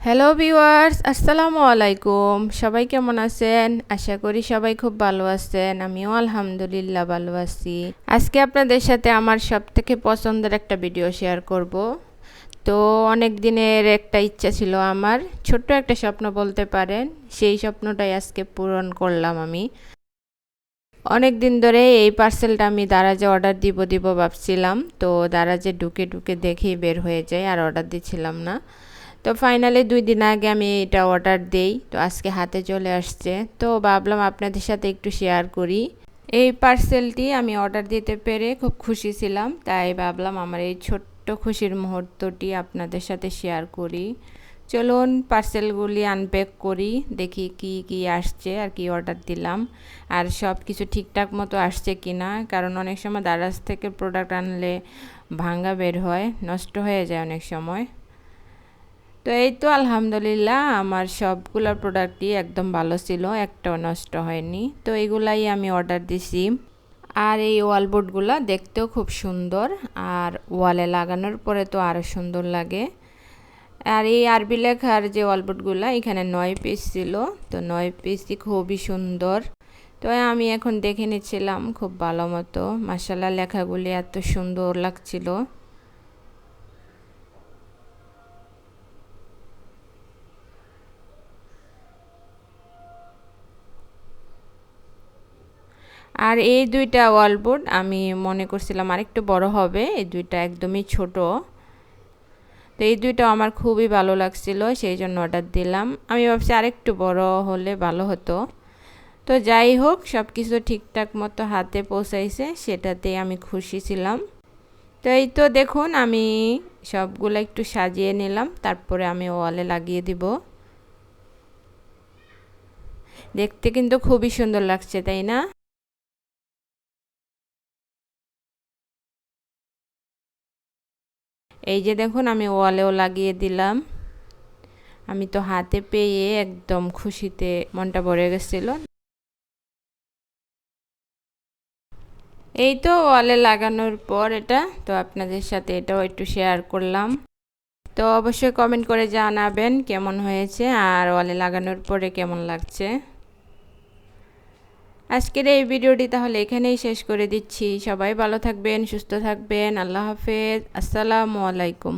Hello viewers আসসালামু আলাইকুম সবাই কেমন আছেন? আশা করি সবাই খুব ভালো আছেন। আমিও আলহামদুলিল্লাহ ভালো আছি। আজকে আপনাদের সাথে আমার সব থেকে পছন্দের একটা ভিডিও শেয়ার করব। তো অনেক দিনের একটা ইচ্ছা ছিল আমার। ছোট্ট একটা স্বপ্ন বলতে পারেন। সেই স্বপ্নটাই আজকে পূরণ করলাম আমি। অনেক দিন ধরে এই পার্সেলটা আমি দারাজে অর্ডার দিব দিব ভাবছিলাম। তো দারাজে ঢুকে ঢুকে দেখেই বের হয়ে যায় আর অর্ডার দিচ্ছিলাম না। তো ফাইনালি দুই দিন আগে আমি এটা অর্ডার দেই, তো আজকে হাতে চলে আসছে। তো ভাবলাম আপনাদের সাথে একটু শেয়ার করি। এই পার্সেলটি আমি অর্ডার দিতে পেরে খুব খুশি ছিলাম, তাই ভাবলাম আমার এই ছোট্ট খুশির মুহূর্তটি আপনাদের সাথে শেয়ার করি। চলুন পার্সেলগুলি আনপ্যাক করি, দেখি কি কি আসছে আর কি অর্ডার দিলাম। আর সব কিছু ঠিকঠাক মতো আসছে কি না কারণ অনেক সময় দারাজ থেকে প্রোডাক্ট আনলে ভাঙ্গা বের হয়, নষ্ট হয়ে যায় অনেক সময়। তো এই তো আলহামদুলিল্লাহ, আমার সবগুলোর প্রোডাক্টই একদম ভালো ছিল, একটাও নষ্ট হয়নি। তো এগুলাই আমি অর্ডার দিছি। আর এই ওয়ালবোর্ডগুলো দেখতেও খুব সুন্দর, আর ওয়ালে লাগানোর পরে তো আরও সুন্দর লাগে। আর এই আরবি লেখার যে ওয়ালবোর্ডগুলো এখানে নয় পিস ছিল, তো নয় পিসই খুবই সুন্দর। তো আমি এখন দেখে নিচ্ছিলাম, খুব ভালো মতো। মাসাল্লা লেখাগুলি এত সুন্দর লাগছিল। আর এই দুইটা ওয়ালবোর্ড আমি মনে করছিলাম আরেকটু বড় হবে, এই দুইটা একদমই ছোট। তো এই দুইটা আমার খুবই ভালো লাগছিল, সেই জন্য অর্ডার দিলাম। আমি ভাবছি আরেকটু বড় হলে ভালো হতো। তো যাই হোক সব কিছু ঠিকঠাক মতো হাতে পৌঁছাইছে, সেটাতে আমি খুশি ছিলাম। তো এই তো দেখুন, আমি সবগুলো একটু সাজিয়ে নিলাম, তারপরে আমি ওয়ালে লাগিয়ে দিব। দেখতে কিন্তু খুবই সুন্দর লাগছে, তাই না? এই যে দেখুন, আমি ওয়ালেও লাগিয়ে দিলাম। আমি তো হাতে পেয়ে একদম খুশিতে মনটা ভরে গেছিল। এই তো ওয়ালে লাগানোর পর এটা, তো আপনাদের সাথে এটাও একটু শেয়ার করলাম। তো অবশ্যই কমেন্ট করে জানাবেন কেমন হয়েছে আর ওয়ালে লাগানোর পরে কেমন লাগছে। আজকের এই ভিডিওটি তাহলে এখানেই শেষ করে দিচ্ছি। সবাই ভালো থাকবেন, সুস্থ থাকবেন। আল্লাহ হাফেজ। আসসালামু আলাইকুম।